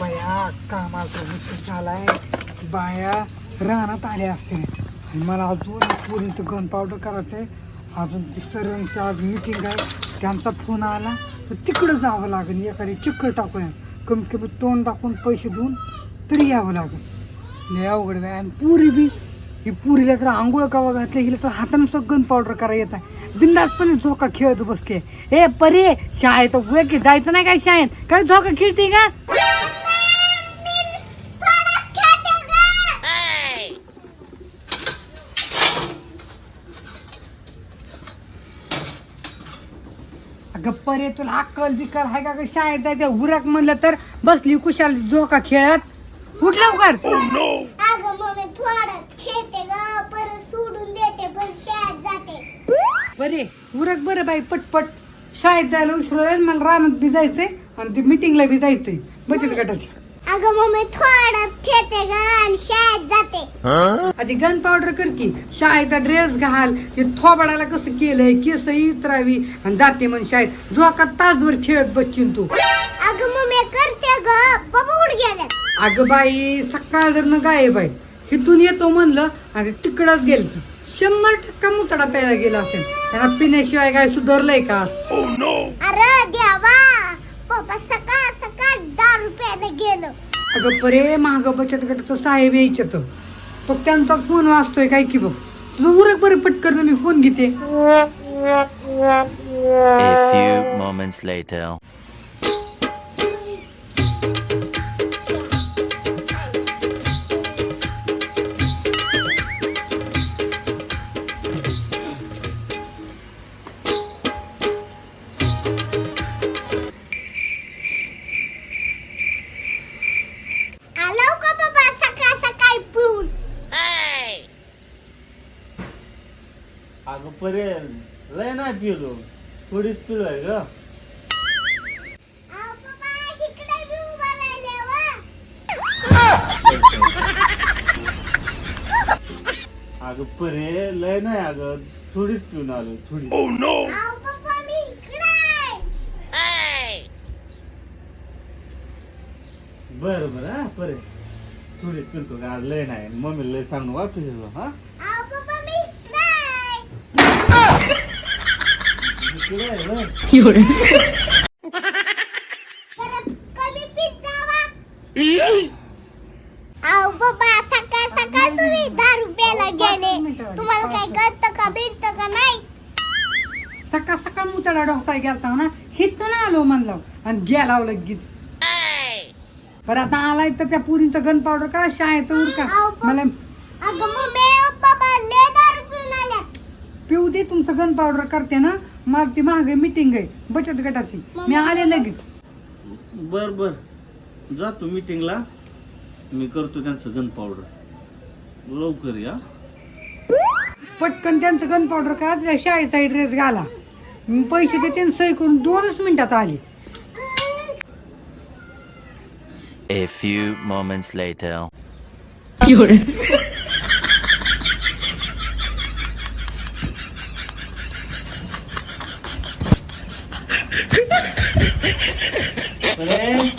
बाया कामाचा उशीर झालाय. बाया रानात आल्या असते आणि मला अजून पुरीचं गन पावडर करायचं आहे अजून ती सरांची आज मिटिंग आहे. त्यांचा फोन आला. तिकडं जावं लागेल एखादी चिक्कर टाकूया कमीत कमी तोंड दाखवून पैसे देऊन तरी यावं लागेल. लय अवघड वेळ आणि पुरी बी ही पुरीला तर आंघोळ कवा घातली हिला तर हातानं सगळं पावडर करायला येत आहे बिंदासपणे झोका खेळत बसते ए परे शाळेत वय की जायचं नाही काय शाळेत? काय झोका खेळते का? अगं परे तुला अक्कल बिक्कल हाय का ग? शाळेत जायचं उरक म्हणलं तर बसली कुशाल झोका खेळत. उठ लवकर. अगं मम्मी थोडं खेळते ग परत सोडून देते पण शाळेत जाते. बरे उरक बरं बाई पटपट. शाळेत जायला उशीर होईल मला रानात बी जायचंय आणि ती मिटिंगला बी जायचंय. बचत गटाची अगं मम्मी थोडंच खेळते ग आणि शाळेत जाते. आधी गन पावडर कर की शाळेचा ड्रेस घाल. ते थोबाडाला कसं केलंय केस इचरावी आणि जाते म्हण शाळेत. झोका तासभर खेळत बच्चीन तू. अगं मम्मी करते ग. पप्पा कुठे गेले अगं बाई सकाळ जर गाय बाई इथून येतो म्हणलं आणि तिकडच गेल तू. शंभर टक्का मुतडा प्यायला गेला असेल. त्यांना पिण्याशिवाय काय सुधारलंय का अरे देवा पप्पा सकाळ सकाळ दारू प्यायला गेलो अगं परे महाग बचत गटाचा साहेब यायच्यात. तो त्यांचा फोन वाचतोय काय की बघ. तुझं उरक बरं पटकन मी फोन घेते. A few moments later. पर्यंत लय नाही पिलो थोडीच पिलो आहे ग. अहो, पप्पा इकडे बी उभा राहिले व. अगं परे लय नाही अगं. थोडीच पिऊन आलो थोडी. बर बर हा परे. थोडीच पिलतो का लय नाही. मम्मी लय सांगू वा पिलो हा अहो, पप्पा मी इकडे आहे. इकडे बाबा अहो, सकाळ सकाळ तुम्ही दारू प्यायला गेले तुम्हाला काय कळतं का भेटत का नाही सकाळ सकाळ मुतडा डोसाय गेलता ना हिथून आलो म्हणलं आणि गेला लगेच बरं आता आलाय तर त्या पुरीचं गन पावडर करा शाळेचं उरका का मला अगं मम्मी पप्पा लय दारू पिऊन पिऊ दे तुमचं गन पावडर करते ना मला ती मागे मिटिंग आहे बचत गटाची. मी आले लगेच. बर बर. जातो मीटिंगला मी करतो त्यांचं गन पावडर लवकर या. पटकन त्यांचं गन पावडर करा त्या शाळेचा ड्रेस घाला. मी पैसे देते सही करून दोनच मिनिटात आली. A few moments later. परे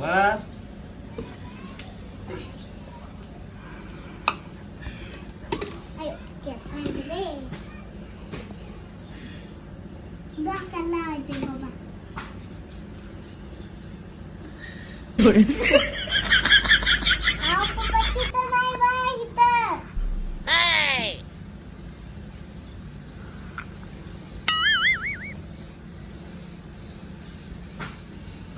बा अयो, केस आहे रे. डोक्याला लावायचे बाबा अहो,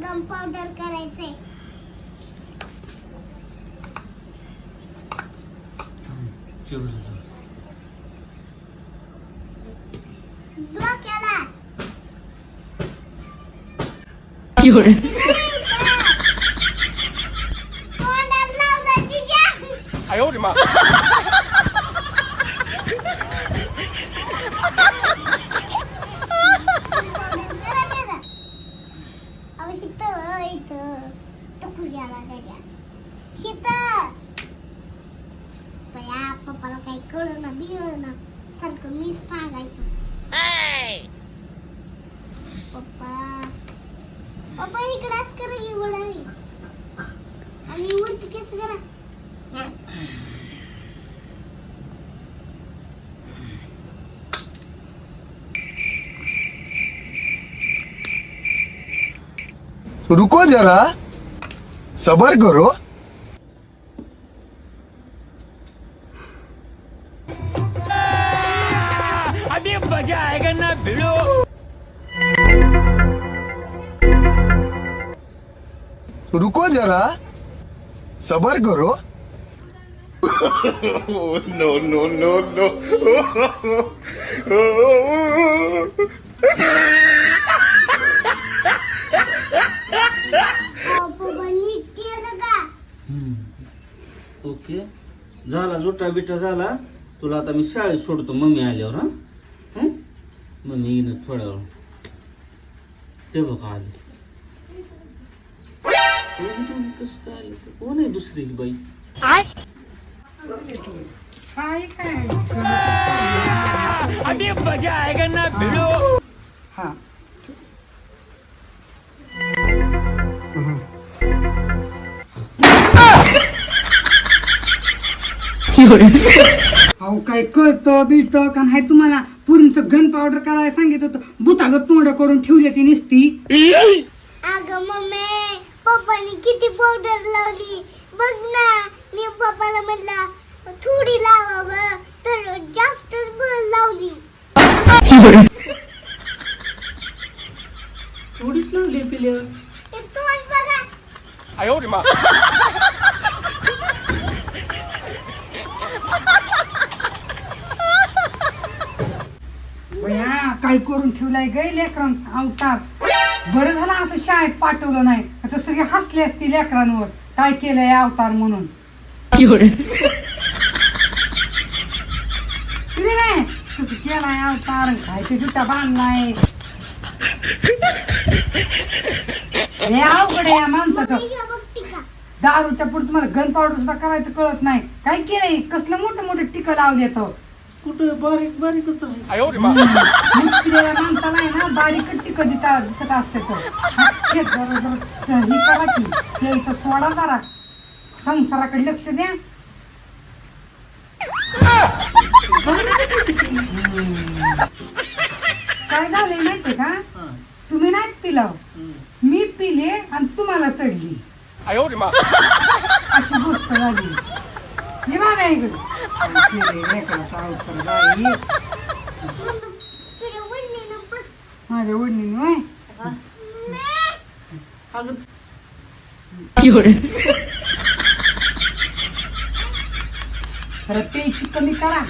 干 powder 靠！有人！我的老天爷！哎呦我的妈！सारखं मीच सांगायचं पप्पा पप्पा इकडेच करा की वडावी आणि वरती केस करा रुको जरा सबर करो रुको जरा सबर करो। No no no no okay. झाला जुटा बिटा झाला। तुला आता मी शाळेत सोडतो मम्मी आल्यावर हं? येईनच थोड्या वेळ ते बघा आले कसं काय आले? कोण आहे दुसरी ही बाई काय काय हा अहो काय कळतं बिळतं का नाही तुम्हाला पुरींचं गन पावडर करायला सांगितलं होतं. बुतागत तोंड करून ठेवली ती नुसती. अगं मम्मी पप्पानी किती पावडर लावली? बघ ना मी पप्पाला म्हटलं थोडी लावावं तर जास्तच लावली. थोडीच लावली पिल्या ते तोंड बघा बया काय करून ठेवलाय गे लेकरांचा अवतार. बरं झालं असं शाळेत पाठवलं नाही. आता सगळे हसले असतील लेकरांवर. काय केलंय अवतार म्हणून? कसं केलाय अवतार? काय ते जुटा बांधलाय? हे अवघड आहे या माणसाचं. हे दारूच्या पुढे तुम्हाला गन पावडर सुद्धा करायचं कळत नाही. काय केलंय? कसलं मोठं मोठं टिकं लावले तो? कुठं बारीक बारीकच आहे. मुसकिलेल्या माणसाला आहे ना बारीक टिक दिसत दिसत असते तो हे जरा जरा हे करा की यायचं सोडा जरा. संसाराकडे लक्ष द्या. काय झालंय माहितीये का? हा. तुम्ही नाही पिलं. हं. मी पिले आणि तुम्हाला चढली. अशी गोष्ट झाली. ये बाबा इकडे. माझ्या वडणीन वय अरे प्यायची कमी करा.